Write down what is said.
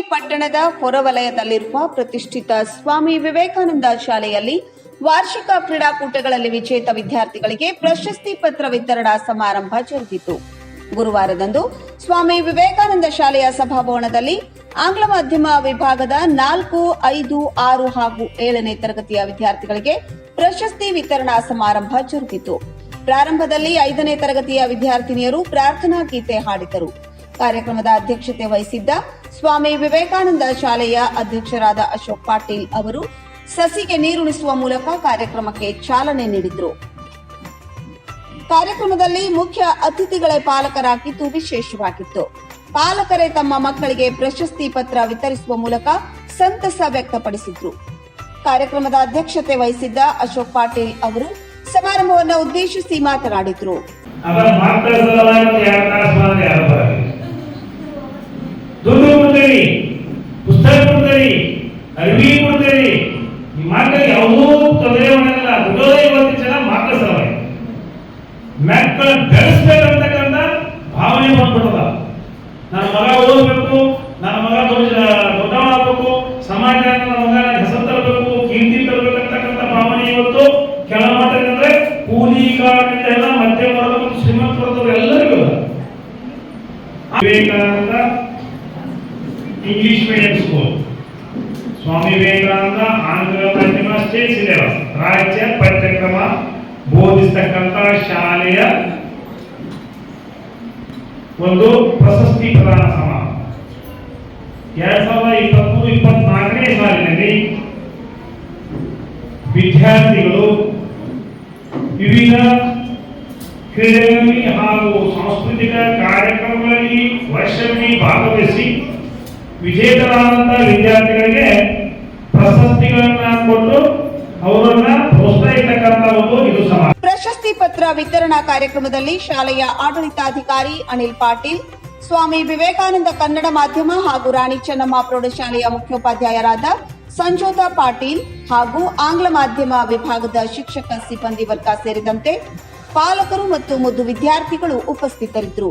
ಪಟ್ಟಣದ ಹೊರವಲಯದಲ್ಲಿರುವ ಪ್ರತಿಷ್ಠಿತ ಸ್ವಾಮಿ ವಿವೇಕಾನಂದ ಶಾಲೆಯಲ್ಲಿ ವಾರ್ಷಿಕ ಕ್ರೀಡಾಕೂಟಗಳಲ್ಲಿ ವಿಜೇತ ವಿದ್ಯಾರ್ಥಿಗಳಿಗೆ ಪ್ರಶಸ್ತಿ ಪತ್ರ ವಿತರಣಾ ಸಮಾರಂಭ ಜರುಗಿತು. ಗುರುವಾರದಂದು ಸ್ವಾಮಿ ವಿವೇಕಾನಂದ ಶಾಲೆಯ ಸಭಾಭವನದಲ್ಲಿ ಆಂಗ್ಲ ಮಾಧ್ಯಮ ವಿಭಾಗದ ನಾಲ್ಕು, ಐದು, ಆರು ಹಾಗೂ ಏಳನೇ ತರಗತಿಯ ವಿದ್ಯಾರ್ಥಿಗಳಿಗೆ ಪ್ರಶಸ್ತಿ ವಿತರಣಾ ಸಮಾರಂಭ ಜರುಗಿತು. ಪ್ರಾರಂಭದಲ್ಲಿ ಐದನೇ ತರಗತಿಯ ವಿದ್ಯಾರ್ಥಿನಿಯರು ಪ್ರಾರ್ಥನಾ ಗೀತೆ ಹಾಡಿದರು. ಕಾರ್ಯಕ್ರಮದ ಅಧ್ಯಕ್ಷತೆ ವಹಿಸಿದ್ದ ಸ್ವಾಮಿ ವಿವೇಕಾನಂದ ಶಾಲೆಯ ಅಧ್ಯಕ್ಷರಾದ ಅಶೋಕ್ ಪಾಟೀಲ್ ಅವರು ಸಸಿಗೆ ನೀರುಣಿಸುವ ಮೂಲಕ ಕಾರ್ಯಕ್ರಮಕ್ಕೆ ಚಾಲನೆ ನೀಡಿದರು. ಕಾರ್ಯಕ್ರಮದಲ್ಲಿ ಮುಖ್ಯ ಅತಿಥಿಗಳೇ ಪಾಲಕರಾಗಿದ್ದು ವಿಶೇಷವಾಗಿತ್ತು. ಪಾಲಕರೇ ತಮ್ಮ ಮಕ್ಕಳಿಗೆ ಪ್ರಶಸ್ತಿ ಪತ್ರ ವಿತರಿಸುವ ಮೂಲಕ ಸಂತಸ ವ್ಯಕ್ತಪಡಿಸಿದ್ರು. ಕಾರ್ಯಕ್ರಮದ ಅಧ್ಯಕ್ಷತೆ ವಹಿಸಿದ್ದ ಅಶೋಕ್ ಪಾಟೀಲ್ ಅವರು ಸಮಾರಂಭವನ್ನು ಉದ್ದೇಶಿಸಿ ಮಾತನಾಡಿದ್ರು ಅವರ ಮಕ್ಕಳ ಸಲುವಾಗಿ ಎರಡು ತಾಸು ಮಾಡಿದ್ರೆ ಯಾರು ಬರಲಿ ದುಡ್ಡು ಕೊಡ್ತೀರಿ ಪುಸ್ತಕ ಕೊಡ್ತೀರಿ ಅರಿವಿ ಕೊಡ್ತೀರಿ. ಈ ಮಕ್ಕಳಿಗೆ ಯಾವುದೂ ತೊಂದರೆ ಮಾಡಲ್ಲ ಇವತ್ತಿನ ಜನ ಮಕ್ಕಳ ಸಲುವಾಗಿ ಮಕ್ಕಳ ಬೆಳೆಸ್ಬೇಕಂತಕ್ಕಂಥ ಭಾವನೆ ಬಂದ್ಬಿಟ್ಟದ. ನನ್ನ ಮಗ ಓದಬೇಕು, ನನ್ನ ಮಗ ದೊಡ್ಡ ದೊಡ್ಡವನಾಗಬೇಕು ಸಮಾಜ ನನ್ನ ಮಗ ನನ್ನ ಹೆಸರು ತರಬೇಕು, ಕೀರ್ತಿ ತರಬೇಕಂತಕ್ಕಂಥ ಭಾವನೆ ಇವತ್ತು ಕೆಳಮಟ್ಟದಂದ್ರೆ ಕೂಲಿ ಕಾರಣದಿಂದ ಎಲ್ಲ ಮಧ್ಯಮ ವರ್ಗ ಶ್ರೀಮಂತ ವರ್ಗದವರು ಎಲ್ಲರಿಗೂ. Vivekananda English medium school Swami Vivekananda Andhra ಪಶ್ಚಿಮ ಸಿಲೆಬಸ್ ರಾಜ್ಯ ಪಠ್ಯಕ್ರಮ ಬೋಧಿಸ್ತಕ್ಕಂಥ ಶಾಲೆಯ ಒಂದು ಪ್ರಶಸ್ತಿ ಪ್ರದಾನ ಸಮಾರಂಭ. ಎರಡ್ ಸಾವಿರದ ಇಪ್ಪತ್ಮೂರು, ಇಪ್ಪತ್ನಾಲ್ಕನೇ ಸಾಲಿನಲ್ಲಿ ವಿದ್ಯಾರ್ಥಿಗಳು ವಿವಿಧ ಕ್ರೀಡೆಗಳಲ್ಲಿ ಹಾಗೂ ಸಾಂಸ್ಕೃತಿಕ ಕಾರ್ಯಕ್ರಮಗಳಲ್ಲಿ ವರ್ಷದಲ್ಲಿ ಭಾಗವಹಿಸಿ ವಿಜೇತರಾದಂತಹ ವಿದ್ಯಾರ್ಥಿಗಳಿಗೆ ಪ್ರಶಸ್ತಿ ಪತ್ರ ವಿತರಣಾ ಕಾರ್ಯಕ್ರಮದಲ್ಲಿ ಶಾಲೆಯ ಆಡಳಿತಾಧಿಕಾರಿ ಅನಿಲ್ ಪಾಟೀಲ್, ಸ್ವಾಮಿ ವಿವೇಕಾನಂದ ಕನ್ನಡ ಮಾಧ್ಯಮ ಹಾಗೂ ರಾಣಿ ಚೆನ್ನಮ್ಮ ಪ್ರೌಢಶಾಲೆಯ ಮುಖ್ಯೋಪಾಧ್ಯಾಯರಾದ ಸಂಜೋತಾ ಪಾಟೀಲ್ ಹಾಗೂ ಆಂಗ್ಲ ಮಾಧ್ಯಮ ವಿಭಾಗದ ಶಿಕ್ಷಕ ಸಿಬ್ಬಂದಿ ವರ್ಗ ಸೇರಿದಂತೆ ಪಾಲಕರು ಮತ್ತು ಮುದ್ದು ವಿದ್ಯಾರ್ಥಿಗಳು ಉಪಸ್ಥಿತರಿದ್ದರು.